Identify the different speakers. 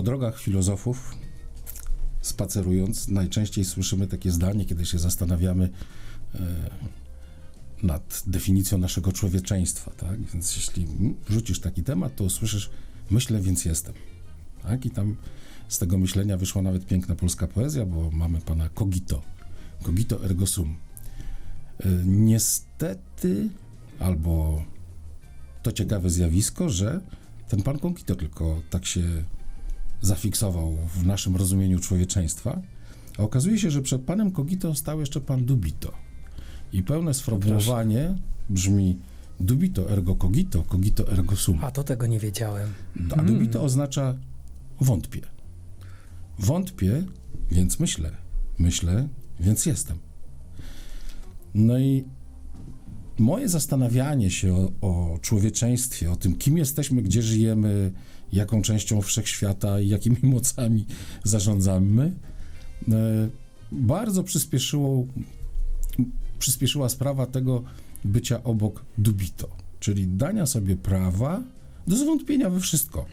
Speaker 1: Po drogach filozofów, spacerując, najczęściej słyszymy takie zdanie, kiedy się zastanawiamy e, nad definicją naszego człowieczeństwa, tak? Więc jeśli rzucisz taki temat, to usłyszysz myślę, więc jestem. Tak? I tam z tego myślenia wyszła nawet piękna polska poezja, bo mamy pana Cogito. Cogito ergo sum. E, Niestety, albo to ciekawe zjawisko, że ten pan Cogito tylko tak się zafiksował w naszym rozumieniu człowieczeństwa, a okazuje się, że przed panem Cogito stał jeszcze pan Dubito. I pełne sformułowanie brzmi Dubito ergo cogito, cogito ergo sum.
Speaker 2: A to tego nie wiedziałem.
Speaker 1: A dubito oznacza wątpię. Wątpię, więc myślę. Myślę, więc jestem. No i moje zastanawianie się o, o człowieczeństwie, o tym, kim jesteśmy, gdzie żyjemy, jaką częścią wszechświata i jakimi mocami zarządzamy, e, bardzo przyspieszyło, przyspieszyła sprawa tego bycia obok dubito, czyli dania sobie prawa do zwątpienia we wszystko.